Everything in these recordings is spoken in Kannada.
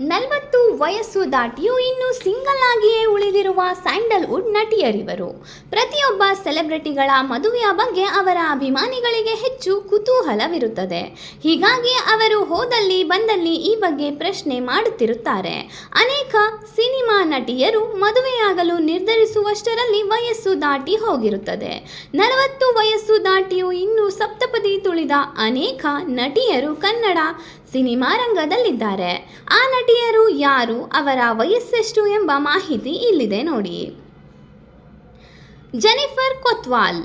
ನಲವತ್ತು ವಯಸ್ಸು ದಾಟಿಯೂ ಇನ್ನೂ ಸಿಂಗಲ್ ಆಗಿಯೇ ಉಳಿದಿರುವ ಸ್ಯಾಂಡಲ್ವುಡ್ ನಟಿಯರಿವರು. ಪ್ರತಿಯೊಬ್ಬ ಸೆಲೆಬ್ರಿಟಿಗಳ ಮದುವೆಯ ಬಗ್ಗೆ ಅವರ ಅಭಿಮಾನಿಗಳಿಗೆ ಹೆಚ್ಚು ಕುತೂಹಲವಿರುತ್ತದೆ. ಹೀಗಾಗಿ ಅವರು ಹೋದಲ್ಲಿ ಬಂದಲ್ಲಿ ಈ ಬಗ್ಗೆ ಪ್ರಶ್ನೆ ಮಾಡುತ್ತಿರುತ್ತಾರೆ. ಅನೇಕ ಸಿನಿಮಾ ನಟಿಯರು ಮದುವೆಯಾಗಲು ನಿರ್ಧರಿಸುವಷ್ಟರಲ್ಲಿ ವಯಸ್ಸು ದಾಟಿ ಹೋಗಿರುತ್ತದೆ. ನಲವತ್ತು ವಯಸ್ಸು ದಾಟಿಯೂ ಇನ್ನೂ ಸಪ್ತಪದಿ ತುಳಿದ ಅನೇಕ ನಟಿಯರು ಕನ್ನಡ ಸಿನಿಮಾ ರಂಗದಲ್ಲಿದ್ದಾರೆ. ಆ ನಟಿಯರು ಯಾರು, ಅವರ ವಯಸ್ಸೆಷ್ಟು ಎಂಬ ಮಾಹಿತಿ ಇಲ್ಲಿದೆ ನೋಡಿ. Jennifer Kotwal,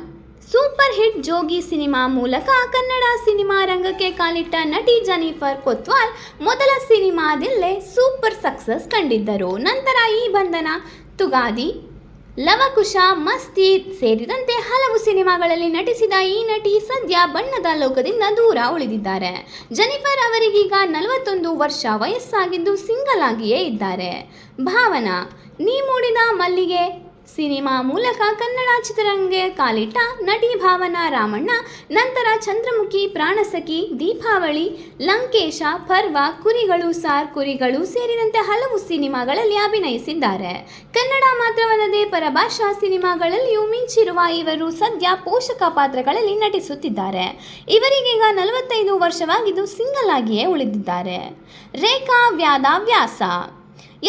super hit Jogi cinema ಮೂಲಕ ಕನ್ನಡ ಸಿನಿಮಾ ರಂಗಕ್ಕೆ ಕಾಲಿಟ್ಟ ನಟಿ ಜೆನಿಫರ್ ಕೊತ್ವಾಲ್ ಮೊದಲ ಸಿನಿಮಾದಲ್ಲೇ ಸೂಪರ್ ಸಕ್ಸಸ್ ಕಂಡಿದ್ದರು. ನಂತರ ಈ ಬಂಧನ ತುಗಾದಿ ಲವಕುಶ ಮಸ್ತಿ ಸೇರಿದಂತೆ ಹಲವು ಸಿನಿಮಾಗಳಲ್ಲಿ ನಟಿಸಿದ ಈ ನಟಿ ಸದ್ಯ ಬಣ್ಣದ ಲೋಕದಿಂದ ದೂರ ಉಳಿದಿದ್ದಾರೆ. ಜೆನಿಫರ್ ಅವರಿಗೀಗ ನಲವತ್ತೊಂದು ವರ್ಷ ವಯಸ್ಸಾಗಿದ್ದು ಸಿಂಗಲ್ ಆಗಿಯೇ ಇದ್ದಾರೆ. ಭಾವನಾ, ನೀ ಮೂಡಿದ ಮಲ್ಲಿಗೆ ಸಿನಿಮಾ ಮೂಲಕ ಕನ್ನಡ ಚಿತ್ರರಂಗಕ್ಕೆ ಕಾಲಿಟ್ಟ ನಟಿ ಭಾವನಾ ರಾಮಣ್ಣ, ನಂತರ ಚಂದ್ರಮುಖಿ, ಪ್ರಾಣಸಖಿ, ದೀಪಾವಳಿ, ಲಂಕೇಶ, ಪರ್ವ, ಕುರಿಗಳು, ಸಾರ್ ಕುರಿಗಳು ಸೇರಿದಂತೆ ಹಲವು ಸಿನಿಮಾಗಳಲ್ಲಿ ಅಭಿನಯಿಸಿದ್ದಾರೆ. ಕನ್ನಡ ಪರಭಾಷಾ ಸಿನಿಮಾಗಳಲ್ಲಿಯೂ ಮಿಂಚಿರುವ ಇವರು ಸದ್ಯ ಪೋಷಕ ಪಾತ್ರಗಳಲ್ಲಿ ನಟಿಸುತ್ತಿದ್ದಾರೆ. ಇವರಿಗೀಗ ನಲವತ್ತೈದು ವರ್ಷವಾಗಿದ್ದು ಸಿಂಗಲ್ ಆಗಿಯೇ ಉಳಿದಿದ್ದಾರೆ. ರೇಖಾ ವ್ಯಾದ ವ್ಯಾಸ.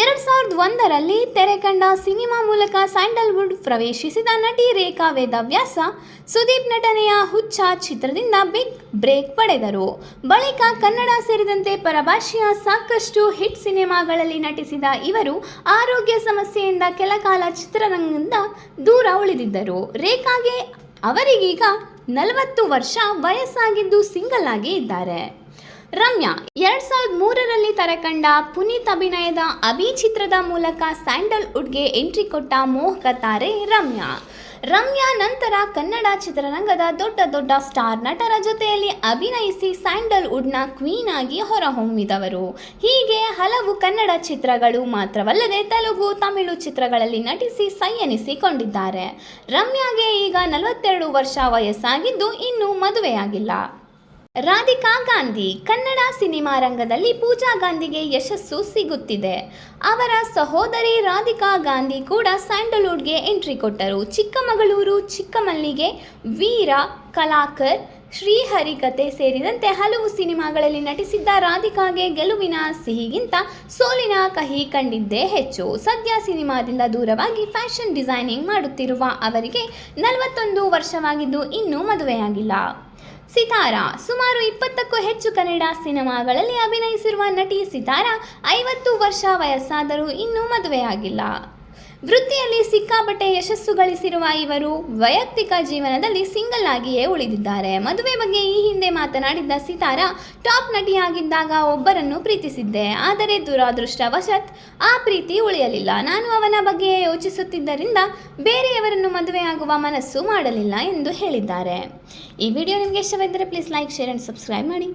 ಎರಡು ಸಾವಿರದ ಒಂದರಲ್ಲಿ ತೆರೆ ಕಂಡ ಸಿನಿಮಾ ಮೂಲಕ ಸ್ಯಾಂಡಲ್ವುಡ್ ಪ್ರವೇಶಿಸಿದ ನಟಿ ರೇಖಾ ವೇದವ್ಯಾಸ, ಸುದೀಪ್ ನಟನೆಯ ಹುಚ್ಚ ಚಿತ್ರದಿಂದ ಬಿಗ್ ಬ್ರೇಕ್ ಪಡೆದರು. ಬಳಿಕ ಕನ್ನಡ ಸೇರಿದಂತೆ ಪರಭಾಷೆಯ ಸಾಕಷ್ಟು ಹಿಟ್ ಸಿನಿಮಾಗಳಲ್ಲಿ ನಟಿಸಿದ ಇವರು ಆರೋಗ್ಯ ಸಮಸ್ಯೆಯಿಂದ ಕೆಲಕಾಲ ಚಿತ್ರರಂಗದಿಂದ ದೂರ ಉಳಿದಿದ್ದರು. ರೇಖಾಗೆ ಅವರಿಗೀಗ ನಲವತ್ತು ವರ್ಷ ವಯಸ್ಸಾಗಿದ್ದು ಸಿಂಗಲ್ ಆಗಿ ಇದ್ದಾರೆ. ರಮ್ಯಾ, ಎರಡ್ ಸಾವಿರದ ಮೂರರಲ್ಲಿ ಕಂಡ ಪುನೀತ್ ಅಭಿನಯದ ಅಭಿ ಚಿತ್ರದ ಮೂಲಕ ಸ್ಯಾಂಡಲ್ವುಡ್ಗೆ ಎಂಟ್ರಿ ಕೊಟ್ಟ ಮೋಹಕ ತಾರೆ ರಮ್ಯಾ. ರಮ್ಯಾ ನಂತರ ಕನ್ನಡ ಚಿತ್ರರಂಗದ ದೊಡ್ಡ ದೊಡ್ಡ ಸ್ಟಾರ್ ನಟರ ಜೊತೆಯಲ್ಲಿ ಅಭಿನಯಿಸಿ ಸ್ಯಾಂಡಲ್ ವುಡ್ನ ಕ್ವೀನ್ ಆಗಿ ಹೊರಹೊಮ್ಮಿದವರು. ಹೀಗೆ ಹಲವು ಕನ್ನಡ ಚಿತ್ರಗಳು ಮಾತ್ರವಲ್ಲದೆ ತೆಲುಗು, ತಮಿಳು ಚಿತ್ರಗಳಲ್ಲಿ ನಟಿಸಿ ಸೈಯನಿಸಿಕೊಂಡಿದ್ದಾರೆ. ರಮ್ಯಾಗೆ ಈಗ ನಲವತ್ತೆರಡು ವರ್ಷ ವಯಸ್ಸಾಗಿದ್ದು ಇನ್ನೂ ಮದುವೆಯಾಗಿಲ್ಲ. ರಾಧಿಕಾ ಗಾಂಧಿ ಕನ್ನಡ ಸಿನಿಮಾ ರಂಗದಲ್ಲಿ ಪೂಜಾ ಗಾಂಧಿಗೆ ಯಶಸ್ಸು ಸಿಗುತ್ತಿದೆ. ಅವರ ಸಹೋದರಿ ರಾಧಿಕಾ ಗಾಂಧಿ ಕೂಡ ಸ್ಯಾಂಡಲ್ವುಡ್ಗೆ ಎಂಟ್ರಿ ಕೊಟ್ಟರು. ಚಿಕ್ಕಮಗಳೂರು ಚಿಕ್ಕಮಲ್ಲಿಗೆ ವೀರ ಕಲಾಕರ್ ಶ್ರೀಹರಿಕತೆ ಸೇರಿದಂತೆ ಹಲವು ಸಿನಿಮಾಗಳಲ್ಲಿ ನಟಿಸಿದ್ದ ರಾಧಿಕಾಗೆ ಗೆಲುವಿನ ಸಿಹಿಗಿಂತ ಸೋಲಿನ ಕಹಿ ಕಂಡಿದ್ದೇ ಹೆಚ್ಚು. ಸದ್ಯ ಸಿನಿಮಾದಿಂದ ದೂರವಾಗಿ ಫ್ಯಾಷನ್ ಡಿಸೈನಿಂಗ್ ಮಾಡುತ್ತಿರುವ ಅವರಿಗೆ ನಲವತ್ತೊಂದು ವರ್ಷವಾಗಿದ್ದು ಇನ್ನೂ ಮದುವೆಯಾಗಿಲ್ಲ. ಸಿತಾರಾ, ಸುಮಾರು ಇಪ್ಪತ್ತಕ್ಕೂ ಹೆಚ್ಚು ಕನ್ನಡ ಸಿನಿಮಾಗಳಲ್ಲಿ ಅಭಿನಯಿಸಿರುವ ನಟಿ ಸಿತಾರಾ ಐವತ್ತು ವರ್ಷ ವಯಸ್ಸಾದರೂ ಇನ್ನೂ ಮದುವೆಯಾಗಿಲ್ಲ. ವೃತ್ತಿಯಲ್ಲಿ ಸಿಕ್ಕಾಪಟ್ಟೆ ಯಶಸ್ಸು ಗಳಿಸಿರುವ ಇವರು ವೈಯಕ್ತಿಕ ಜೀವನದಲ್ಲಿ ಸಿಂಗಲ್ ಆಗಿಯೇ ಉಳಿದಿದ್ದಾರೆ. ಮದುವೆ ಬಗ್ಗೆ ಈ ಹಿಂದೆ ಮಾತನಾಡಿದ್ದ ಸಿತಾರಾ, ಟಾಪ್ ನಟಿಯಾಗಿದ್ದಾಗ ಒಬ್ಬರನ್ನು ಪ್ರೀತಿಸಿದ್ದೆ. ಆದರೆ ದುರಾದೃಷ್ಟವಶತ್ ಆ ಪ್ರೀತಿ ಉಳಿಯಲಿಲ್ಲ. ನಾನು ಅವನ ಬಗ್ಗೆ ಯೋಚಿಸುತ್ತಿದ್ದರಿಂದ ಬೇರೆಯವರನ್ನು ಮದುವೆಯಾಗುವ ಮನಸ್ಸು ಮಾಡಲಿಲ್ಲ ಎಂದು ಹೇಳಿದ್ದಾರೆ. ಈ ವಿಡಿಯೋ ನಿಮಗೆ ಇಷ್ಟವಿದ್ದರೆ please like share and subscribe ಮಾಡಿ.